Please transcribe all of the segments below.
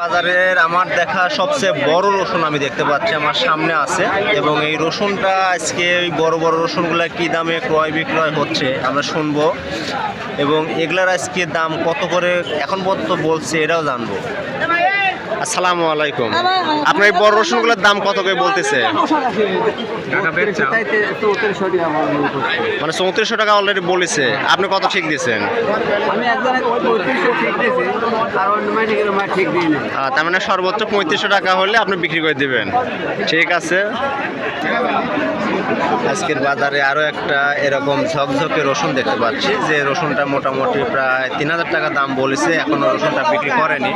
বাজারের আমার দেখা সবচেয়ে বড় রসুন আমি দেখতে পাচ্ছি, আমার সামনে আছে। এবং এই রসুনটা আজকে ওই বড় বড় রসুনগুলো কি দামে ক্রয় বিক্রয় হচ্ছে, আমরা শুনব। এবং এগুলার আজকে দাম কত করে, এখন পর্যন্ত বলছে, এটাও জানব। আসসালামু আলাইকুম। আপনার এই বড় রসুনগুলোর দাম কত করে বলতেছে? মানে চৌত্রিশশো টাকা অলরেডি বলেছে। আপনি কত ঠিক দিয়েছেন? তার মানে সর্বোচ্চ পঁয়ত্রিশশো টাকা হলে আপনি বিক্রি করে দেবেন। ঠিক আছে। আজকের বাজারে আরও একটা এরকম ঝকঝকে রসুন দেখতে পাচ্ছি। যে রসুনটা মোটামুটি প্রায় তিন হাজার টাকা দাম বলেছে এখনও রসুনটা বিক্রি করেনি।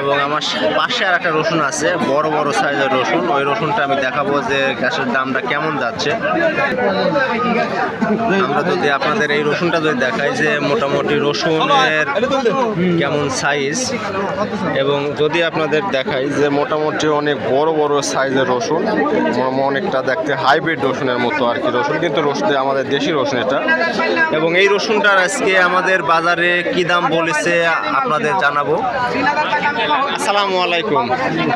এবং আমার পাশে আর একটা রসুন আছে, বড় বড় সাইজের রসুন। ওই রসুনটা আমি দেখাবো যে গ্যাসের দামটা কেমন যাচ্ছে। আমরা যদি আপনাদের এই রসুনটা যদি দেখাই যে মোটামুটি রসুনের কেমন সাইজ এবং যদি আপনাদের দেখাই যে মোটামুটি অনেক বড় বড় সাইজের রসুন অনেকটা দেখতে হাইব্রিড রসুনের মতো আর কি রসুন, কিন্তু রসুন আমাদের দেশি রসুন এটা। এবং এই রসুনটার আজকে আমাদের বাজারে কি দাম বলেছে আপনাদের জানাব। আসসালামু আলাইকুম।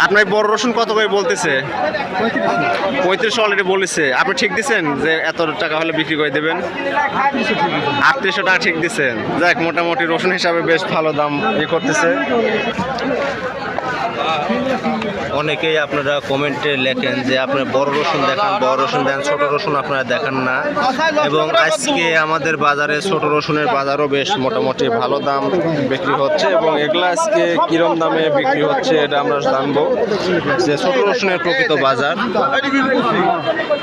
আপনার বড় রসুন কত করে বলতেছে? পঁয়ত্রিশ অলরেডি বলেছে। আপনি ঠিক দিচ্ছেন যে এত টাকা হলে বিক্রি করে দেবেন? আটত্রিশশো টাকা ঠিক দিচ্ছেন যাক, মোটামুটি রসুন হিসাবে বেশ ভালো দাম ইয়ে করতেছে। অনেকেই আপনারা কমেন্টে লেখেন যে আপনার বড় রসুন দেখান, বড় রসুন দেন, ছোট রসুন আপনারা দেখান না। এবং আজকে আমাদের বাজারে ছোট রসুনের বাজারও বেশ মোটামুটি ভালো দাম বিক্রি হচ্ছে এবং এগুলো আজকে কিরম দামে বিক্রি হচ্ছে এটা আমরা জানব যে ছোট রসুনের প্রকৃত বাজার।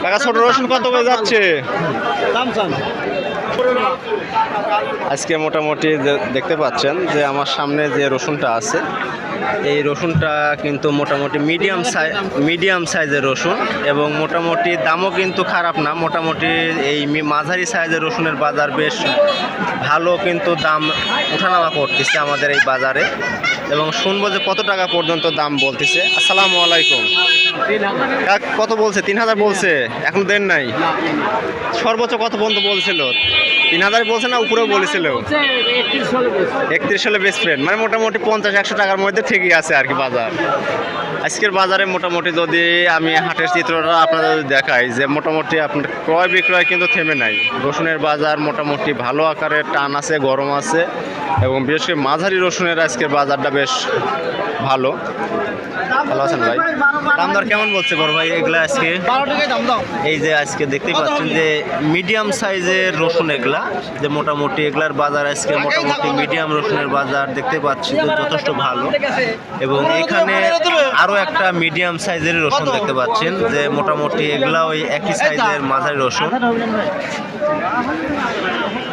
কাকা, ছোট রসুন কত করে যাচ্ছে? আজকে মোটামুটি দেখতে পাচ্ছেন যে আমার সামনে যে রসুনটা আছে এই রসুনটা কিন্তু মোটামুটি মিডিয়াম সাইজ মিডিয়াম সাইজের রসুন এবং মোটামুটি দামও কিন্তু খারাপ না। মোটামুটি এই মাঝারি সাইজের রসুনের বাজার বেশ ভালো কিন্তু দাম ওঠানামা করতেছে আমাদের এই বাজারে এবং শুনব যে কত টাকা পর্যন্ত দাম বলতেছে। আসসালামু আলাইকুম। কত বলছে? তিন হাজার বলছে। এখন দেন নাই। সর্বোচ্চ কত পর্যন্ত বলছিল? তিন হাজার বলছে না উপরেও বলেছিল? একত্রিশ সালে বেস্ট ফ্রেন্ড মানে মোটামুটি পঞ্চাশ, একশো টাকার মধ্যে ঠিকই আছে আর কি বাজার। আজকের বাজারে মোটামুটি যদি আমি হাটের চিত্রটা আপনাদের দেখাই যে মোটামুটি আপনার ক্রয় বিক্রয় কিন্তু থেমে নাই। রসুনের বাজার মোটামুটি ভালো আকারের টান আছে, গরম আছে এবং বিশেষ করে মাঝারি রসুনের আজকের বাজারটা বেশ ভালো। ভালো আছেন ভাই? দাম দর কেমন বলছে বড় ভাই এগুলা আজকে? বারো টাকায় দাম দাও। এই যে আজকে দেখতেই পাচ্ছেন যে মিডিয়াম সাইজের রসুন এগুলা যে মোটামুটি এগুলার বাজার আজকে মোটামুটি মিডিয়াম রসুনের বাজার দেখতে পাচ্ছি যে যথেষ্ট ভালো। এবং এখানে আরও একটা মিডিয়াম সাইজের রসুন দেখতে পাচ্ছেন যে মোটামুটি এগুলা ওই একই সাইজের মাঝারি রসুন।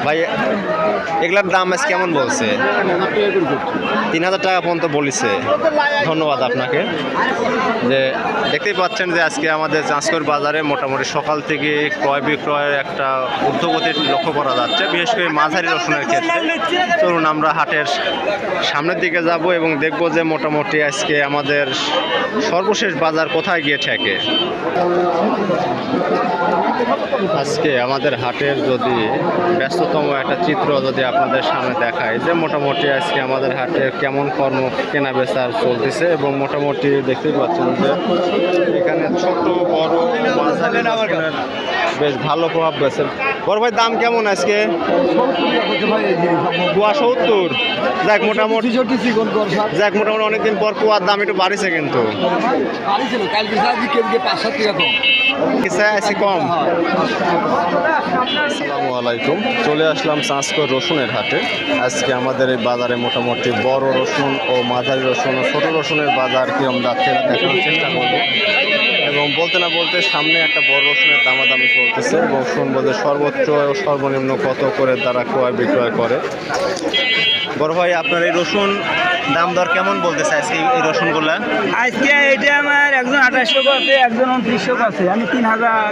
ভাই। এগুলার দাম আজ কেমন বলছে? তিন হাজার টাকা পর্যন্ত বলেছে। ধন্যবাদ আপনাকে। যে দেখতেই পাচ্ছেন যে আজকে আমাদের চাঁচকর বাজারে মোটামুটি সকাল থেকে ক্রয় বিক্রয়ের একটা ঊর্ধ্বগতি লক্ষ্য করা যাচ্ছে, বিশেষ করে মাঝারি রসুনের ক্ষেত্রে। চলুন আমরা হাটের সামনের দিকে যাব এবং দেখব যে মোটামুটি আজকে আমাদের সর্বশেষ বাজার কোথায় গিয়ে ঠেকে। আজকে আমাদের হাটের যদি ব্যস্ততম একটা চিত্র যদি আপনাদের সামনে দেখায় যে মোটামুটি আজকে আমাদের হাটে কেমন কর্ম কেনা বেচার চলতেছে এবং মোটামুটি দেখতেই পাচ্ছেন যে এখানে ছোট বড় বেশ ভালো প্রভাব পেয়েছে বড় ভাই, দাম কেমন আজকে? কুয়া সত্তর। যাক, মোটামুটি যাক, মোটামুটি অনেকদিন পর কুয়ার দাম একটু বাড়িছে কিন্তু। কম। আসসালামু আলাইকুম। চলে আসলাম চাঁচকর রসুনের হাটে। আজকে আমাদের এই বাজারে মোটামুটি বড় রসুন ও মাঝারি রসুন ও ছোটো রসুনের বাজার কীরকম যাচ্ছে দেখানোর চেষ্টা করব? এবং বলতে না বলতে সামনে একটা বড় রসুনের দামাদামি চলতেছে। শুনব যে সর্বোচ্চ ও সর্বনিম্ন কত করে তারা ক্রয় বিক্রয় করে? বড় ভাই আপনার এই রসুন দাম দর কেমন বলতেছে আজকে এই- রসুনগুলা? আজকে এটা আমার একজন আঠাশশো আছে একজন উনত্রিশশো আছে আমি তিন হাজার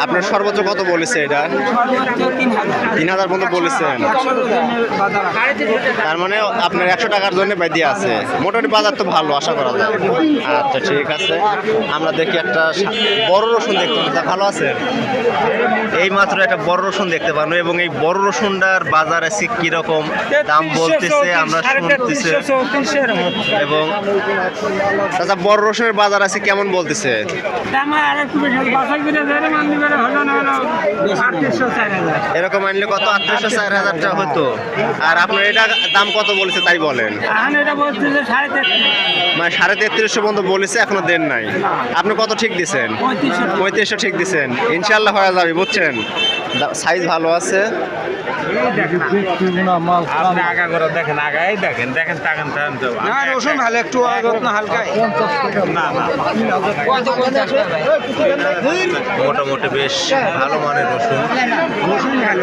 আপনার সর্বোচ্চ কত বলেছে এটা? তিন হাজার পর্যন্ত বলেছেন তার মানে আপনার একশো টাকার জন্য বাইদি আছে। মোটামুটি বাজার তো ভালো আশা করা যায়। আচ্ছা ঠিক আছে। আমরা দেখি একটা বড় রসুন দেখতে পাচ্ছি ভালো আছে? এই মাত্র একটা বড় রসুন দেখতে পারব এবং এই বড় রসুনটার বাজার আছে কীরকম? দাম বলতেছে আমরা শুনতেছে। এবং চাচা বড় রসুনের বাজার আছে কেমন বলতেছে? এরকম আনলে কত? আটত্রিশশো চার হাজার টাকা হতো। আর আপনার এটা দাম কত বলেছে তাই বলেন? মানে সাড়ে তেত্রিশশো পর্যন্ত বলেছে এখনও দেন নাই। আপনি কত ঠিক দিছেন পঁয়ত্রিশশো ঠিক দিছেন ইনশাল্লাহ হয়ে যাবে বুঝছেন সাইজ ভালো আছে আপনি দেখেন আগাই দেখেন দেখেন তাকান তাকান রসুন ভালো একটু হালকা না না মোটামুটি বেশ ভালো মানের রসুন রসুন ভালো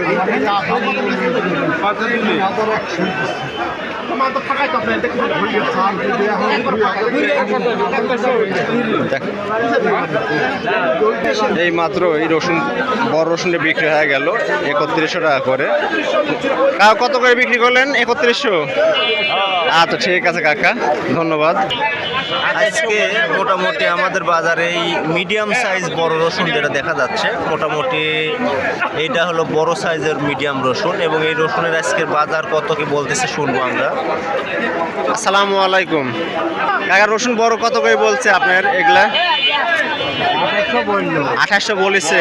এই মাত্র এই রসুন বড় রসুনটা বিক্রি হয়ে গেল একত্রিশশো টাকা করে। কত করে বিক্রি করলেন? একত্রিশশো? আচ্ছা ঠিক আছে কাকা ধন্যবাদ। আজকে মোটামুটি আমাদের বাজারে এই মিডিয়াম সাইজ বড় রসুন যেটা দেখা যাচ্ছে মোটামুটি এইটা হলো বড় সাইজের মিডিয়াম রসুন এবং এই রসুনের আজকের বাজার কত কি বলতেছে শুনব আমরা। আসসালামু আলাইকুম। কাকা রসুন বড় কত করে বলছে আপনার এগুলা? আঠাশশো বলেছে।